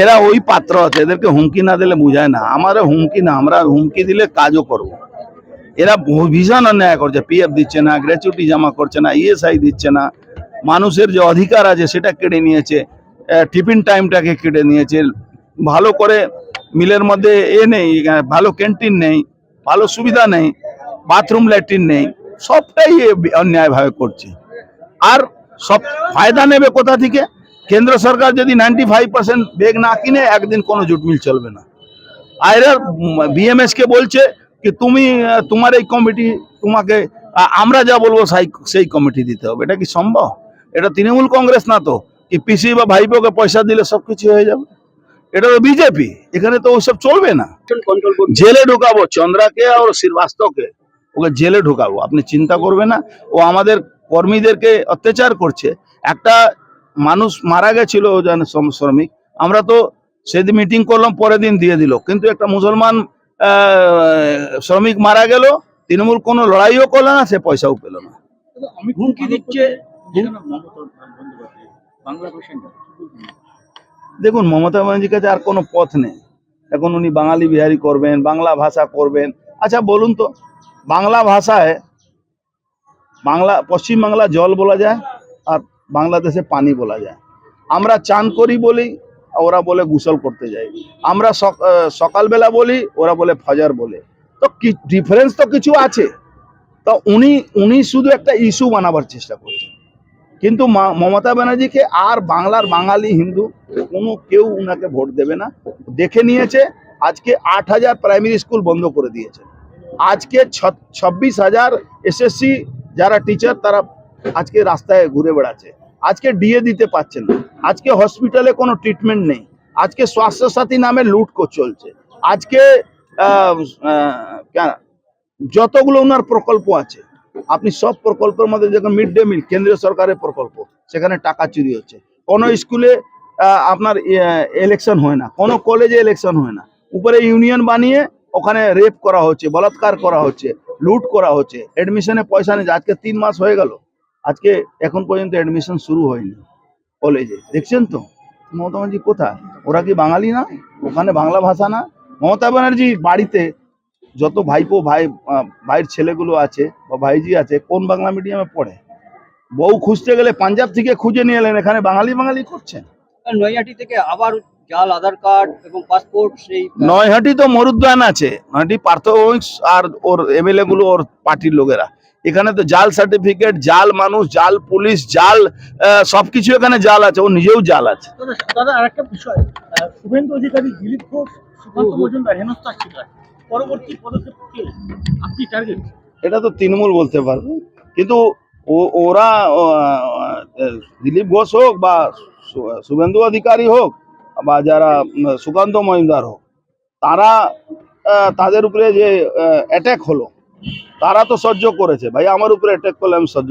এরা ওই পাত্র আছে, এদেরকে হুমকি না দিলে বুঝায় না। আমাদের হুমকি না, আমরা হুমকি দিলে কাজও করব। এরা ভীষণ অন্যায় করছে পিএফ দিচ্ছে না গ্র্যাচুইটি জমা করছে না ইএসআই দিচ্ছে না। মানুষের যে অধিকার আছে, সেটা কেড়ে নিয়েছে টিফিন টাইমটাকে কেড়ে নিয়েছে। ভালো করে মিলের মধ্যে এ নেই ভালো ক্যান্টিন নেই, ভালো সুবিধা নেই বাথরুম ল্যাট্রিন নেই, সবটাই অন্যায়ভাবে করছে। আর সব ফায়দা নেবে কোথা থেকে? কেন্দ্র সরকার যদি নাইনটি ফাইভ পার্সেন্ট বেগ না কিনে একদিন কোনো জুট মিল চলবে না। আর বিএমএস কে বলছে কি তুমি তোমার এই কমিটি তোমাকে আমরা যা বলব সেই কমিটি দিতে হবে। এটা কি সম্ভব? এটা তৃণমূল কংগ্রেস না তো? কি পিসি বা ভাইপোকে পয়সা দিলে সবকিছু হয়ে যাবে? এটা তো বিজেপি এখানে তো ওসব চলবে না। জেলে ঢুকাবো চন্দ্রাকে আর শ্রীবাস্তবকে। ওকে জেলে ঢুকাবো আপনি চিন্তা করবে না। ও আমাদের কর্মীদেরকে অত্যাচার করছে। একটা মানুষ মারা গেছিল শ্রমিক। আমরা তো সেদিন মিটিং করলাম পরের দিন দিয়ে দিল। কিন্তু একটা মুসলমান শ্রমিক মারা গেল তৃণমূল কোনো লড়াইও করল না সে পয়সাও পেল না। হুমকি দিচ্ছে। দেখুন মমতা ব্যানার্জির কাছে আর কোনো পথ নেই। এখন উনি বাঙালি বিহারি করবেন বাংলা ভাষা করবেন। আচ্ছা বলুন তো বাংলা ভাষায় বাংলা পশ্চিম বাংলা জল বলা যায়? বাংলাদেশে পানি বলা যায়। আমরা চান করি বলি, ওরা বলে গোসল করতে যাই। আমরা সকালবেলা বলি, ওরা বলে ফজর বলে। তো কি ডিফারেন্স তো কিছু আছে। তো উনি উনি শুধু একটা ইস্যু বানাবার চেষ্টা করছেন কিন্তু মমতা ব্যানার্জিকে আর বাংলার বাঙালি হিন্দু কোনো কেউ উনাকে ভোট দেবে না। দেখে নিয়েছে, আজকে আট হাজার প্রাইমারি স্কুল বন্ধ করে দিয়েছে। আজকে ছাব্বিশ হাজার এসএসসি যারা টিচার তারা আজকে রাস্তায় ঘুরে বেড়াচ্ছে। আজকে ডিএ দিতে পারছেন না। আজকে হসপিটালে কোনো ট্রিটমেন্ট নেই। আজকে স্বাস্থ্যসাথী নামে লুট চলছে। আজকে যতগুলো ওনার প্রকল্প আছে, আপনি সব প্রকল্পের মধ্যে যখন মিড ডে মিল কেন্দ্রীয় সরকারের প্রকল্প, সেখানে টাকা চুরি হচ্ছে। কোনো স্কুলে আপনার ইলেকশন হয় না। কোনো কলেজে ইলেকশন হয় না। উপরে ইউনিয়ন বানিয়ে ওখানে রেপ করা হচ্ছে, বলাৎকার করা হচ্ছে, লুট করা হচ্ছে। এডমিশনে পয়সা নেই। আজকে তিন মাস হয়ে গেল। আজকে এখন পর্যন্ত অ্যাডমিশন শুরু হয়নি কলেজে দেখছেন তো? মমতা ব্যানার্জি কোথায়? ওরা কি বাঙালি না ওখানে বাংলা ভাষা না? মমতা ব্যানার্জি বাড়িতে যত ভাইপো ভাই ভাইয়ের ছেলেগুলো আছে বা ভাইজি আছে কোন বাংলা মিডিয়ামে পড়ে? বউ খুঁজতে গেলে পাঞ্জাব থেকে খুঁজে নিয়ে এলেন এখানে বাঙালি বাঙালি করছেন। নৈহাটি থেকে আবার জাল আধার কার্ড এবং পাসপোর্ট সেই নয়হাটি তো মরুদ্যান আছে। নয়টি পার্থভৌমিক আর ওর এমএলএ গুলো ওর পার্টির লোকেরা। এখানে তো জাল সার্টিফিকেট জাল মানুষ জাল পুলিশ জাল সবকিছু এখানে জাল আছে ও নিজেও জাল আছে। দাদা দাদা আরেকটা বিষয় শুভেন্দু অধিকারী দিলীপ ঘোষ সুকান্ত মজুমদার হেনস্থার শিকার পরবর্তী পদক্ষেপ আপনি টার্গেট এটা তো তৃণমূল বলতে পারবে। কিন্তু ওরা দিলীপ ঘোষ হোক বা শুভেন্দু অধিকারী হোক বা যারা সুকান্ত মজুমদার হোক তারা তাদের উপরে যে অ্যাটাক হলো তারা তো সহ্য করেছে ভাই আমার উপরে অ্যাটাক করলে আমি সহ্য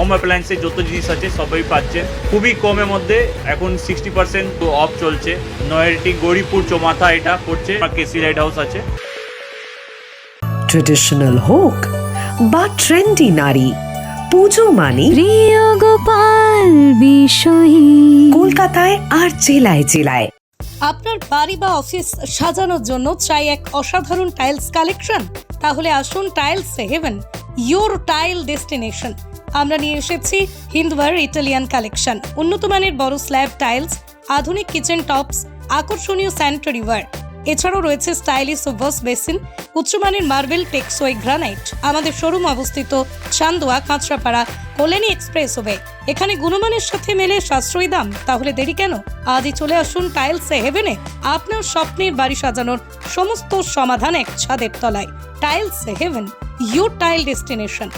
হোম অ্যাপ্লায়েন্সের যত জিনিস আছে সবই পাচ্ছেন খুবই কমের মধ্যে এখন সিক্সটি পার্সেন্ট অফ চলছে। নয়ারটি গৌরীপুর চৌমাথা এটা পড়ছে কেসি লাইট হাউস আছে। ট্রেডিশনাল হোক বা ট্রেন্ডি নারী পুজো মানে প্রিয় গোপাল বিষয়ী। কলকাতায় আর জেলায় জেলায়। আপনার বাড়ি বা অফিস সাজানোর জন্য চাই এক অসাধারণ টাইলস কালেকশন তাহলে আসুন tiles heaven your tile destination আমরা নিয়ে এসেছি হিন্দওয়ার ইটালিয়ান কালেকশন। উন্নত মানের বড় স্ল্যাব টাইলস, আধুনিক কিচেন টপস, আকর্ষণীয় স্যানিটারি ওয়ার এছাড়াও রয়েছে স্টাইলিশ ওয়াশ বেসিন, উচ্চমানের মার্বেল টেক্সোয় গ্রানাইট। আমাদের শোরুম অবস্থিত চান্দোয়া, কাঁচরাপাড়া কল্যাণী এক্সপ্রেস ওয়ে এখানে গুণমানের সাথে মেলে সাশ্রয়ী দাম। তাহলে দেরি কেন? আজই চলে আসুন টাইলস হেভেনে আপনার স্বপ্নের বাড়ি সাজানোর সমস্ত সমাধান এক ছাদের তলায়। Tiles heaven, your tile destination.